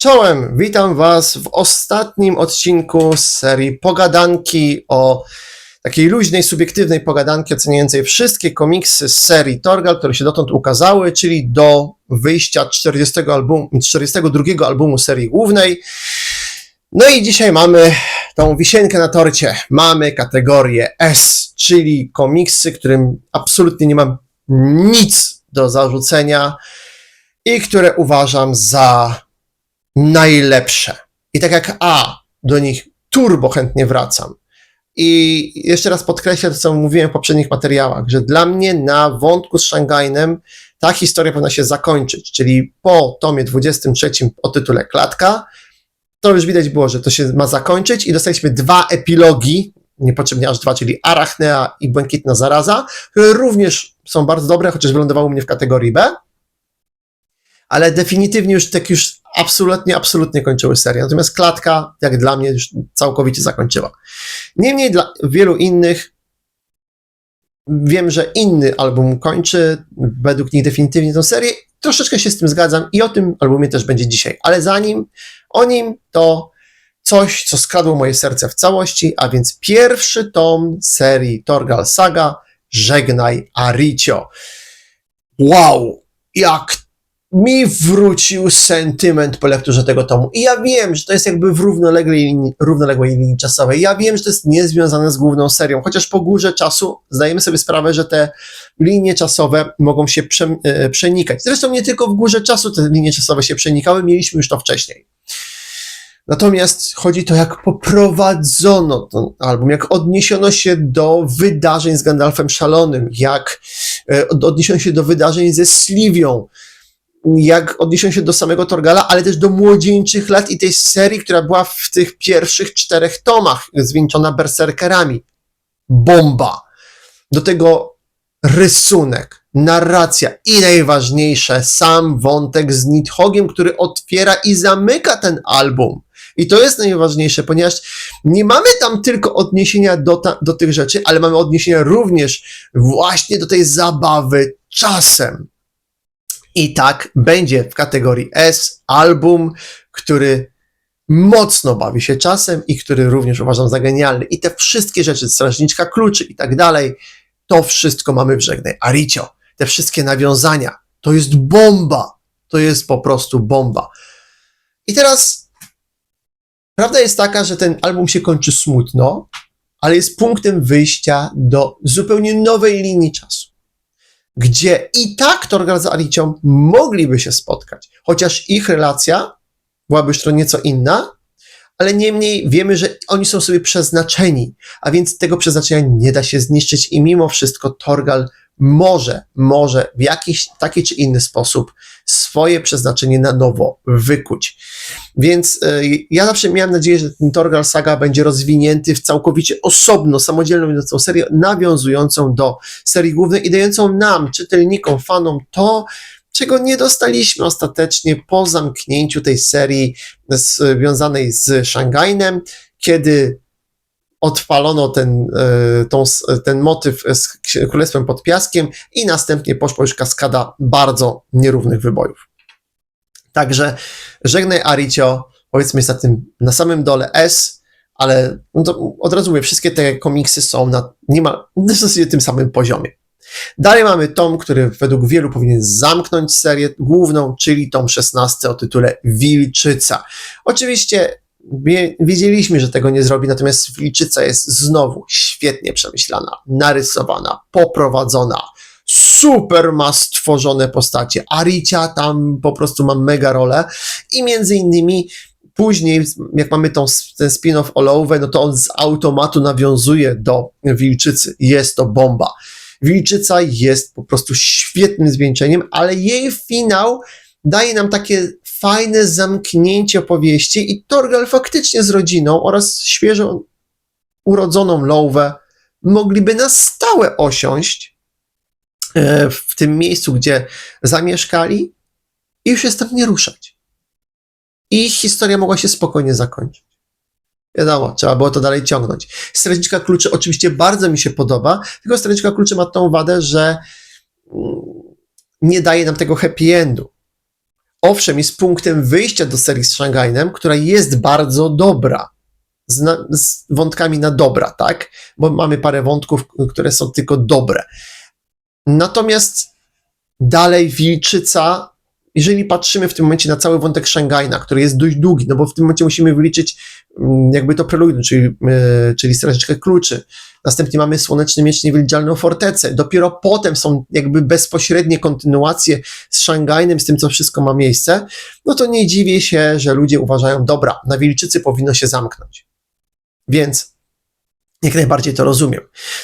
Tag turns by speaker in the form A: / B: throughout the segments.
A: Czołem, witam Was w ostatnim odcinku z serii Pogadanki o takiej luźnej, subiektywnej pogadanki oceniającej wszystkie komiksy z serii Torgal, które się dotąd ukazały, czyli do wyjścia 40 album, 42 albumu serii głównej. No i dzisiaj mamy tą wisienkę na torcie. Mamy kategorię S, czyli komiksy, którym absolutnie nie mam nic do zarzucenia i które uważam za najlepsze. I tak jak A, do nich turbo chętnie wracam. I jeszcze raz podkreślę to, co mówiłem w poprzednich materiałach, że dla mnie na wątku z Szangajnem ta historia powinna się zakończyć, czyli po tomie 23 o tytule Klatka, to już widać było, że to się ma zakończyć i dostaliśmy dwa epilogi, niepotrzebnie aż dwa, czyli Arachnea i Błękitna Zaraza, które również są bardzo dobre, chociaż wylądowały mnie w kategorii B, ale definitywnie już tak już absolutnie, absolutnie kończyły serię. Natomiast Klatka, jak dla mnie, już całkowicie zakończyła. Niemniej dla wielu innych wiem, że inny album kończy według nich definitywnie tę serię. Troszeczkę się z tym zgadzam i o tym albumie też będzie dzisiaj. Ale zanim o nim, to coś, co skradło moje serce w całości, a więc pierwszy tom serii Torgal Saga Żegnaj Aricio. Wow, jak mi wrócił sentyment po lekturze tego tomu. I ja wiem, że to jest jakby w równoległej linii, równoległej linii czasowej. Ja wiem, że to jest niezwiązane z główną serią, chociaż po górze czasu zdajemy sobie sprawę, że te linie czasowe mogą się prze, e, przenikać. Zresztą nie tylko w górze czasu te linie czasowe się przenikały, mieliśmy już to wcześniej. Natomiast chodzi to, jak poprowadzono ten album, jak odniesiono się do wydarzeń z Gandalfem Szalonym, jak e, od- odniesiono się do wydarzeń ze Sliwią, jak odniesiono się do samego Torgala, ale też do młodzieńczych lat i tej serii, która była w tych pierwszych czterech tomach, zwieńczona berserkerami. Bomba. Do tego rysunek, narracja i najważniejsze, sam wątek z Nidhogiem, który otwiera i zamyka ten album. I to jest najważniejsze, ponieważ nie mamy tam tylko odniesienia do, ta, do tych rzeczy, ale mamy odniesienia również właśnie do tej zabawy czasem. I tak będzie w kategorii S album, który mocno bawi się czasem i który również uważam za genialny. I te wszystkie rzeczy, strażniczka kluczy i tak dalej, to wszystko mamy w Żegnaj Aricio. Te wszystkie nawiązania, to jest bomba. To jest po prostu bomba. I teraz prawda jest taka, że ten album się kończy smutno, ale jest punktem wyjścia do zupełnie nowej linii czasu gdzie i tak Torgal z Alicią mogliby się spotkać, chociaż ich relacja byłaby już to nieco inna, ale niemniej wiemy, że oni są sobie przeznaczeni, a więc tego przeznaczenia nie da się zniszczyć i mimo wszystko Torgal może, może w jakiś taki czy inny sposób swoje przeznaczenie na nowo wykuć. Więc e, ja zawsze miałem nadzieję, że ten Torgal Saga będzie rozwinięty w całkowicie osobno, samodzielną będącą serię, nawiązującą do serii głównej i dającą nam, czytelnikom, fanom to, czego nie dostaliśmy ostatecznie po zamknięciu tej serii związanej z Shanghainem, kiedy odpalono ten, e, tą, ten motyw z Królestwem pod Piaskiem i następnie poszła już kaskada bardzo nierównych wybojów. Także żegnaj Aricio, powiedzmy jest na tym, na samym dole S, ale no od razu mówię, wszystkie te komiksy są na niemal w zasadzie tym samym poziomie. Dalej mamy tom, który według wielu powinien zamknąć serię główną, czyli tom 16 o tytule Wilczyca. Oczywiście wiedzieliśmy, że tego nie zrobi, natomiast Wilczyca jest znowu świetnie przemyślana, narysowana, poprowadzona. Super ma stworzone postacie. Aricia tam po prostu ma mega rolę i między innymi później, jak mamy tą, ten spin-off Olowę, no to on z automatu nawiązuje do Wilczycy. Jest to bomba. Wilczyca jest po prostu świetnym zwieńczeniem, ale jej finał daje nam takie fajne zamknięcie opowieści i Torgal faktycznie z rodziną oraz świeżo urodzoną Lowę mogliby na stałe osiąść e, w tym miejscu, gdzie zamieszkali i już się tam nie ruszać. I historia mogła się spokojnie zakończyć. Wiadomo, trzeba było to dalej ciągnąć. Strażniczka kluczy oczywiście bardzo mi się podoba, tylko strażniczka kluczy ma tą wadę, że mm, nie daje nam tego happy endu. Owszem, jest punktem wyjścia do serii z Shanghainem, która jest bardzo dobra. Z, na, z wątkami na dobra, tak? Bo mamy parę wątków, które są tylko dobre. Natomiast dalej Wilczyca, jeżeli patrzymy w tym momencie na cały wątek Shanghaina, który jest dość długi, no bo w tym momencie musimy wyliczyć mm, jakby to preludium, czyli, yy, czyli strażniczkę kluczy. Następnie mamy Słoneczny Miecz Niewidzialną Fortecę. Dopiero potem są jakby bezpośrednie kontynuacje z Shanghainem, z tym, co wszystko ma miejsce. No to nie dziwię się, że ludzie uważają, dobra, na Wilczycy powinno się zamknąć. Więc jak najbardziej to rozumiem.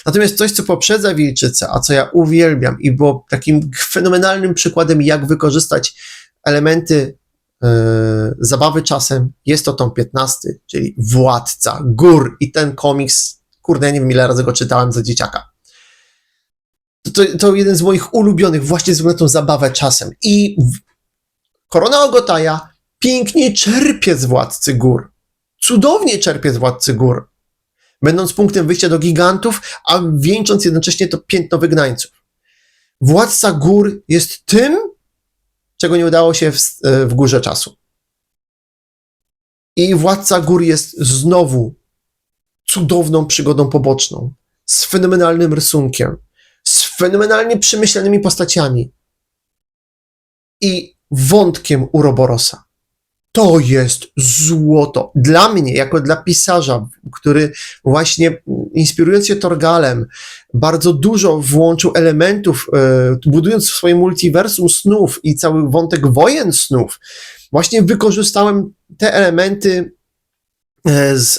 A: Natomiast coś, co poprzedza Wilczycę, a co ja uwielbiam i było takim fenomenalnym przykładem, jak wykorzystać elementy yy, zabawy czasem, jest to tom 15, czyli Władca Gór. I ten komiks, kurde, nie wiem ile razy go czytałem za dzieciaka. To, to, to jeden z moich ulubionych, właśnie na tą zabawę czasem. I Korona Ogotaja pięknie czerpie z Władcy Gór. Cudownie czerpie z Władcy Gór będąc punktem wyjścia do gigantów, a wieńcząc jednocześnie to piętno wygnańców. Władca gór jest tym, czego nie udało się w, w górze czasu. I władca gór jest znowu cudowną przygodą poboczną, z fenomenalnym rysunkiem, z fenomenalnie przemyślanymi postaciami i wątkiem Uroborosa to jest złoto. Dla mnie, jako dla pisarza, który właśnie inspirując się Torgalem, bardzo dużo włączył elementów, e, budując swoje multiversum snów i cały wątek wojen snów, właśnie wykorzystałem te elementy z,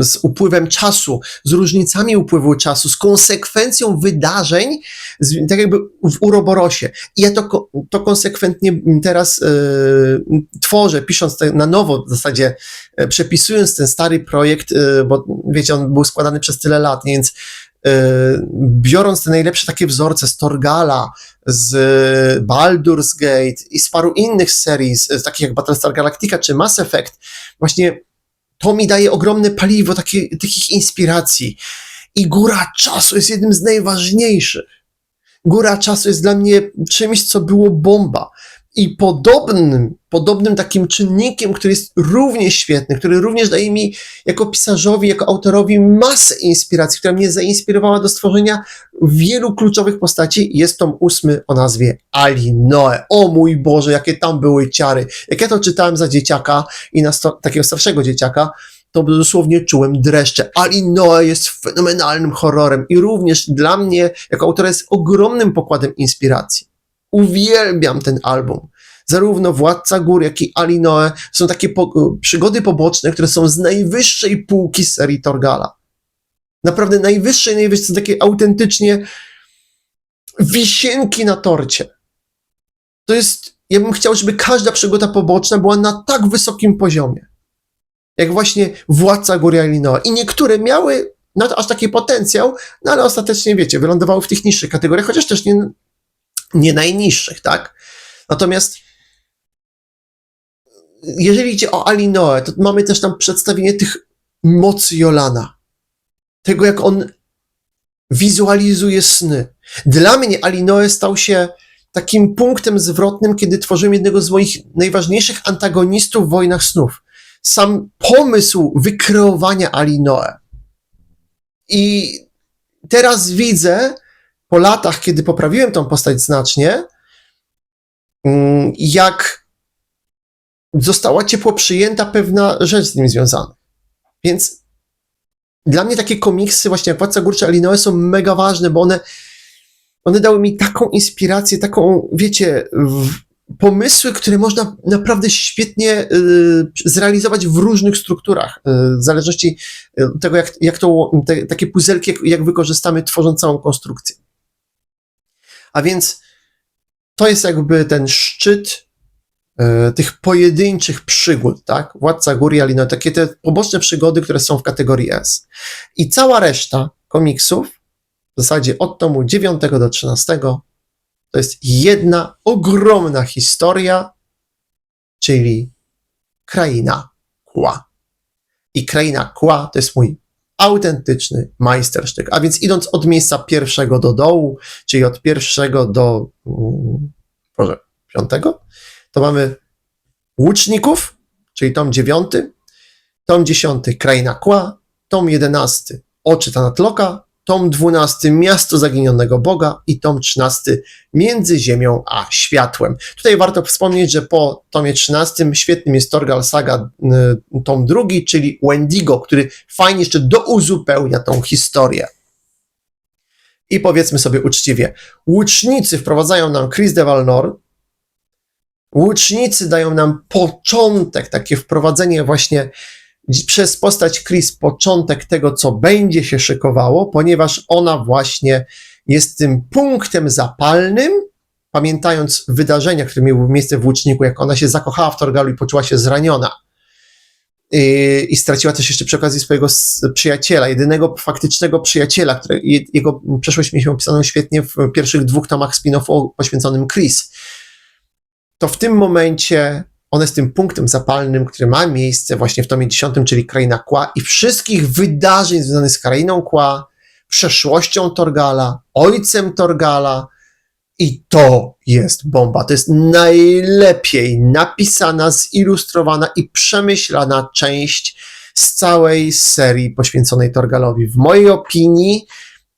A: z upływem czasu, z różnicami upływu czasu, z konsekwencją wydarzeń, z, tak jakby w Uroborosie. I ja to, to konsekwentnie teraz y, tworzę, pisząc te, na nowo w zasadzie, y, przepisując ten stary projekt, y, bo wiecie, on był składany przez tyle lat, więc biorąc te najlepsze takie wzorce z Torgala, z Baldur's Gate i z paru innych serii, z, takich jak Battlestar Galactica czy Mass Effect, właśnie to mi daje ogromne paliwo takie, takich inspiracji. I góra czasu jest jednym z najważniejszych. Góra czasu jest dla mnie czymś, co było bomba. I podobnym, podobnym takim czynnikiem, który jest równie świetny, który również daje mi jako pisarzowi, jako autorowi masę inspiracji, która mnie zainspirowała do stworzenia wielu kluczowych postaci, jest tom ósmy o nazwie Ali Noe. O mój Boże, jakie tam były ciary. Jak ja to czytałem za dzieciaka i na takiego starszego dzieciaka, to dosłownie czułem dreszcze. Ali Noe jest fenomenalnym horrorem i również dla mnie, jako autora, jest ogromnym pokładem inspiracji. Uwielbiam ten album. Zarówno Władca Gór, jak i Ali Noe są takie po przygody poboczne, które są z najwyższej półki serii Torgala. Naprawdę najwyższej, najwyższej, są takie autentycznie wisienki na torcie. To jest, ja bym chciał, żeby każda przygoda poboczna była na tak wysokim poziomie jak właśnie władca góry Illinois. I niektóre miały na to aż taki potencjał, no ale ostatecznie, wiecie, wylądowały w tych niższych kategoriach, chociaż też nie, nie najniższych, tak? Natomiast jeżeli idzie o Alinoe, to mamy też tam przedstawienie tych mocy Jolana. Tego, jak on wizualizuje sny. Dla mnie Alinoe stał się takim punktem zwrotnym, kiedy tworzyłem jednego z moich najważniejszych antagonistów w Wojnach Snów sam pomysł wykreowania Alinoe. I teraz widzę, po latach, kiedy poprawiłem tą postać znacznie, mm, jak została ciepło przyjęta pewna rzecz z nim związana. Więc dla mnie takie komiksy, właśnie jak Władca Górcza Alinoe są mega ważne, bo one, one dały mi taką inspirację, taką, wiecie, pomysły, które można naprawdę świetnie y, zrealizować w różnych strukturach, y, w zależności od tego, jak, jak to, te, takie puzelki, jak, jak wykorzystamy, tworząc całą konstrukcję. A więc to jest jakby ten szczyt y, tych pojedynczych przygód, tak? Władca Gór i Alino, takie te poboczne przygody, które są w kategorii S. I cała reszta komiksów, w zasadzie od tomu 9 do 13, to jest jedna ogromna historia, czyli kraina kła. I kraina kła to jest mój autentyczny majstersztyk. A więc idąc od miejsca pierwszego do dołu, czyli od pierwszego do, mm, proszę, piątego, to mamy Łuczników, czyli tom dziewiąty, tom dziesiąty Kraina Kła, tom jedenasty Oczy Tanatloka, tom dwunasty Miasto Zaginionego Boga i tom trzynasty Między Ziemią a Światłem. Tutaj warto wspomnieć, że po tomie trzynastym świetnym jest Torgal Saga y, tom drugi, czyli Wendigo, który fajnie jeszcze douzupełnia tą historię. I powiedzmy sobie uczciwie, łucznicy wprowadzają nam Chris de Valnor, łucznicy dają nam początek, takie wprowadzenie właśnie przez postać Chris, początek tego, co będzie się szykowało, ponieważ ona właśnie jest tym punktem zapalnym, pamiętając wydarzenia, które miały miejsce w Łuczniku, jak ona się zakochała w Torgalu i poczuła się zraniona. I straciła też jeszcze przy okazji swojego przyjaciela, jedynego faktycznego przyjaciela, który, je- jego przeszłość mieliśmy opisaną świetnie w pierwszych dwóch tomach spin-offu poświęconym Chris. To w tym momencie ona jest tym punktem zapalnym, który ma miejsce właśnie w tomie 10, czyli Kraina Kła i wszystkich wydarzeń związanych z Krainą Kła, przeszłością Torgala, ojcem Torgala i to jest bomba. To jest najlepiej napisana, zilustrowana i przemyślana część z całej serii poświęconej Torgalowi. W mojej opinii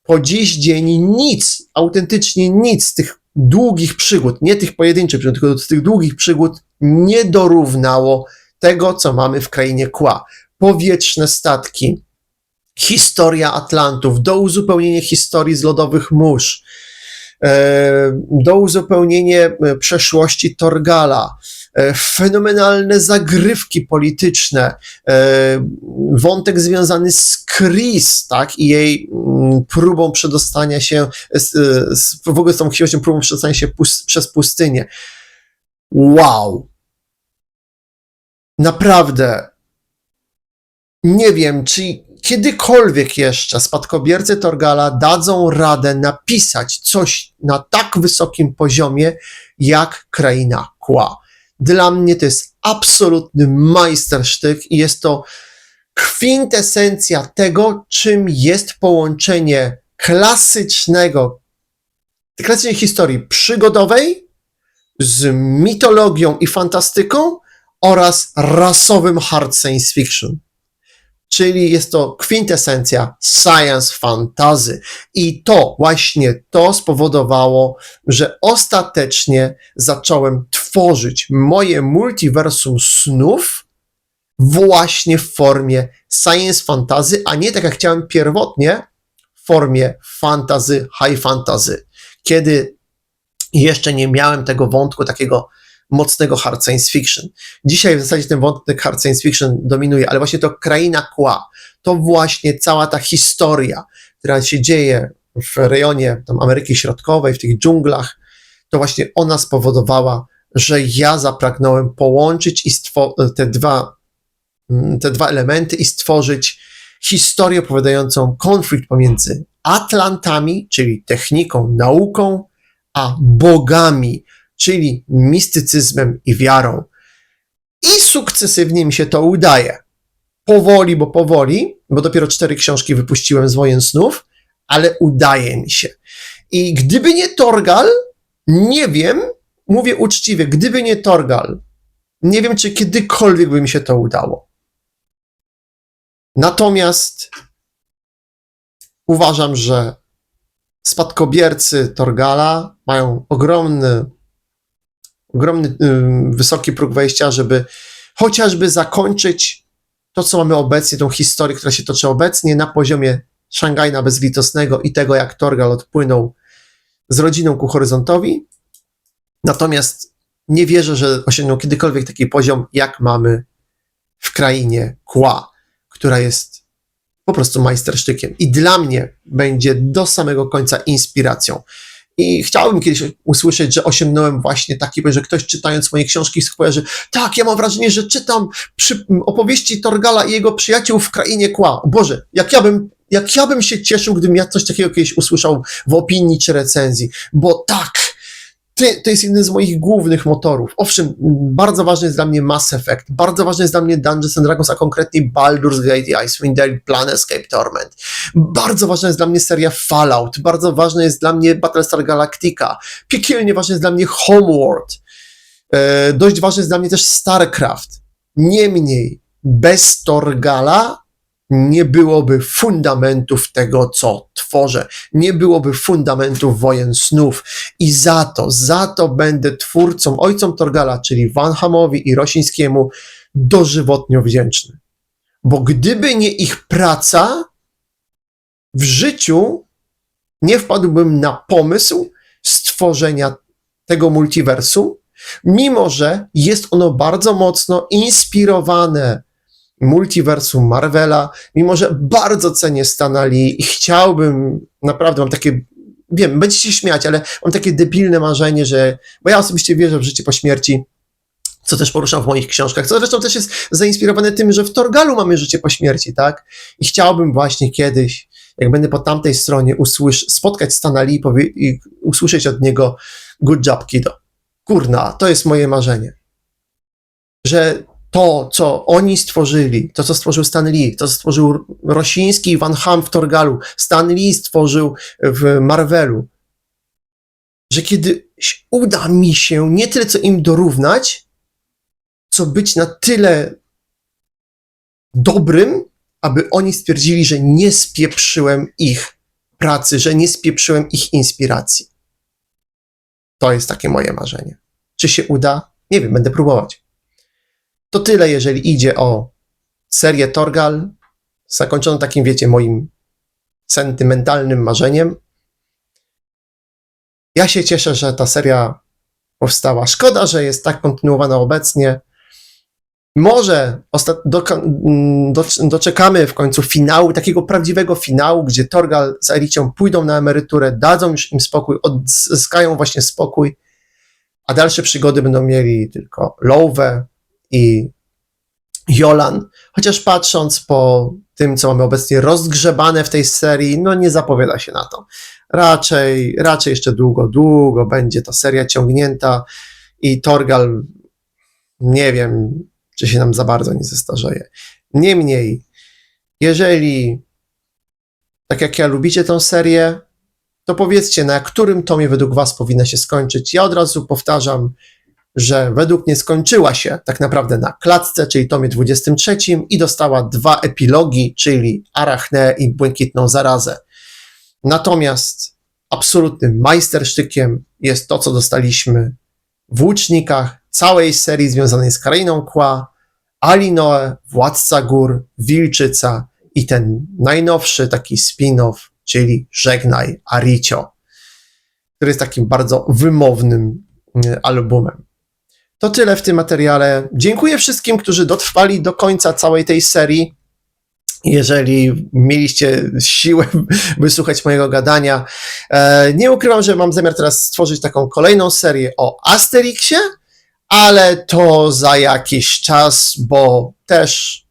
A: po dziś dzień nic, autentycznie nic z tych długich przygód, nie tych pojedynczych przygód, tylko tych długich przygód nie dorównało tego, co mamy w krainie Kła. Powietrzne statki, historia Atlantów, do uzupełnienia historii z lodowych mórz, e, do uzupełnienia e, przeszłości Torgala, fenomenalne zagrywki polityczne, e, wątek związany z Chris, tak, i jej mm, próbą przedostania się, z, z, w ogóle z tą chciwością próbą przedostania się przez pustynię. Wow! Naprawdę. Nie wiem, czy kiedykolwiek jeszcze spadkobiercy Torgala dadzą radę napisać coś na tak wysokim poziomie jak Kraina Kła. Dla mnie to jest absolutny majstersztyk i jest to kwintesencja tego, czym jest połączenie klasycznego, klasycznej historii przygodowej z mitologią i fantastyką oraz rasowym hard science fiction. Czyli jest to kwintesencja science fantasy. I to, właśnie to spowodowało, że ostatecznie zacząłem tworzyć moje multiversum snów właśnie w formie science fantasy, a nie tak jak chciałem pierwotnie, w formie fantasy, high fantasy. Kiedy jeszcze nie miałem tego wątku takiego mocnego hard science fiction. Dzisiaj w zasadzie ten wątek hard science fiction dominuje, ale właśnie to kraina kła, to właśnie cała ta historia, która się dzieje w rejonie tam Ameryki Środkowej, w tych dżunglach, to właśnie ona spowodowała, że ja zapragnąłem połączyć i te dwa, mm, te dwa elementy i stworzyć historię opowiadającą konflikt pomiędzy Atlantami, czyli techniką, nauką, a bogami, czyli mistycyzmem i wiarą. I sukcesywnie mi się to udaje. Powoli, bo powoli, bo dopiero cztery książki wypuściłem z Wojen Snów, ale udaje mi się. I gdyby nie Torgal, nie wiem, mówię uczciwie, gdyby nie Torgal, nie wiem, czy kiedykolwiek by mi się to udało. Natomiast uważam, że spadkobiercy Torgala mają ogromny, ogromny ym, wysoki próg wejścia, żeby chociażby zakończyć to, co mamy obecnie, tą historię, która się toczy obecnie na poziomie Szangajna Bezlitosnego i tego, jak Torgal odpłynął z rodziną ku horyzontowi. Natomiast nie wierzę, że osiągną kiedykolwiek taki poziom, jak mamy w krainie Kła, która jest po prostu majstersztykiem. I dla mnie będzie do samego końca inspiracją. I chciałbym kiedyś usłyszeć, że osiągnąłem właśnie taki, że ktoś czytając moje książki skojarzy, tak, ja mam wrażenie, że czytam przy, opowieści Torgala i jego przyjaciół w krainie Kła. Boże, jak ja bym, jak ja bym się cieszył, gdybym ja coś takiego kiedyś usłyszał w opinii czy recenzji, bo tak, to jest jeden z moich głównych motorów. Owszem, bardzo ważny jest dla mnie Mass Effect, bardzo ważny jest dla mnie Dungeons and Dragons, a konkretnie Baldur's Gate Icewind Dale Planescape Torment. Bardzo ważna jest dla mnie seria Fallout, bardzo ważna jest dla mnie Battlestar Galactica, piekielnie ważny jest dla mnie Homeworld. E, dość ważny jest dla mnie też StarCraft. Niemniej, bez Torgala nie byłoby fundamentów tego, co tworzę. Nie byłoby fundamentów wojen snów. I za to, za to będę twórcom, ojcom Torgala, czyli Van Hamowi i Rosińskiemu, dożywotnio wdzięczny. Bo gdyby nie ich praca, w życiu nie wpadłbym na pomysł stworzenia tego multiversum, mimo że jest ono bardzo mocno inspirowane multiversum Marvela, mimo że bardzo cenię Stana Lee i chciałbym, naprawdę mam takie, wiem, będziecie się śmiać, ale mam takie debilne marzenie, że, bo ja osobiście wierzę w życie po śmierci, co też poruszam w moich książkach, co zresztą też jest zainspirowane tym, że w Torgalu mamy życie po śmierci, tak? I chciałbym właśnie kiedyś, jak będę po tamtej stronie, usłysz, spotkać Stana Lee i, powie, i usłyszeć od niego good job, kiddo. Kurna, to jest moje marzenie. Że to, co oni stworzyli, to, co stworzył Stan Lee, to, co stworzył Rosiński i Van Ham w Torgalu, Stan Lee stworzył w Marvelu, że kiedy uda mi się nie tyle co im dorównać, co być na tyle dobrym, aby oni stwierdzili, że nie spieprzyłem ich pracy, że nie spieprzyłem ich inspiracji. To jest takie moje marzenie. Czy się uda? Nie wiem, będę próbować. To tyle, jeżeli idzie o serię Torgal, zakończoną takim, wiecie, moim sentymentalnym marzeniem. Ja się cieszę, że ta seria powstała. Szkoda, że jest tak kontynuowana obecnie. Może ostat- doka- mm, doc- doczekamy w końcu finału, takiego prawdziwego finału, gdzie Torgal z Ericią pójdą na emeryturę, dadzą już im spokój, odzyskają właśnie spokój, a dalsze przygody będą mieli tylko Lowe i Jolan. Chociaż patrząc po tym, co mamy obecnie rozgrzebane w tej serii, no nie zapowiada się na to. Raczej, raczej jeszcze długo, długo będzie ta seria ciągnięta i Torgal, nie wiem, czy się nam za bardzo nie zestarzeje. Niemniej, jeżeli tak jak ja lubicie tę serię, to powiedzcie, na którym tomie według Was powinna się skończyć. Ja od razu powtarzam, że według mnie skończyła się tak naprawdę na klatce, czyli tomie 23 i dostała dwa epilogi, czyli Arachne i Błękitną Zarazę. Natomiast absolutnym majstersztykiem jest to, co dostaliśmy w Łucznikach całej serii związanej z Krainą Kła, Alinoe, Władca Gór, Wilczyca i ten najnowszy taki spin-off, czyli Żegnaj Aricio, który jest takim bardzo wymownym e, albumem. To tyle w tym materiale. Dziękuję wszystkim, którzy dotrwali do końca całej tej serii. Jeżeli mieliście siłę wysłuchać mojego gadania, E, nie ukrywam, że mam zamiar teraz stworzyć taką kolejną serię o Asterixie, ale to za jakiś czas, bo też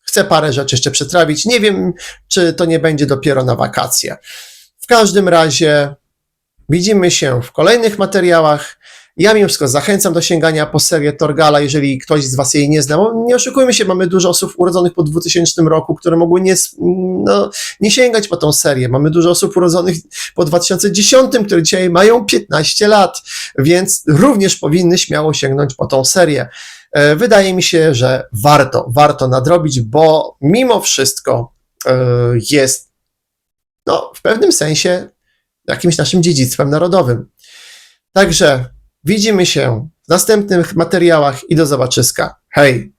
A: chcę parę rzeczy jeszcze przetrawić. Nie wiem, czy to nie będzie dopiero na wakacje. W każdym razie widzimy się w kolejnych materiałach. Ja mimo wszystko zachęcam do sięgania po serię Torgala, jeżeli ktoś z Was jej nie zna. Nie oszukujmy się, mamy dużo osób urodzonych po 2000 roku, które mogły nie, no, nie sięgać po tą serię. Mamy dużo osób urodzonych po 2010, które dzisiaj mają 15 lat, więc również powinny śmiało sięgnąć po tą serię. E, Wydaje mi się, że warto, warto nadrobić, bo mimo wszystko e, jest no, w pewnym sensie jakimś naszym dziedzictwem narodowym. Także widzimy się w następnych materiałach i do zobaczyska. Hej!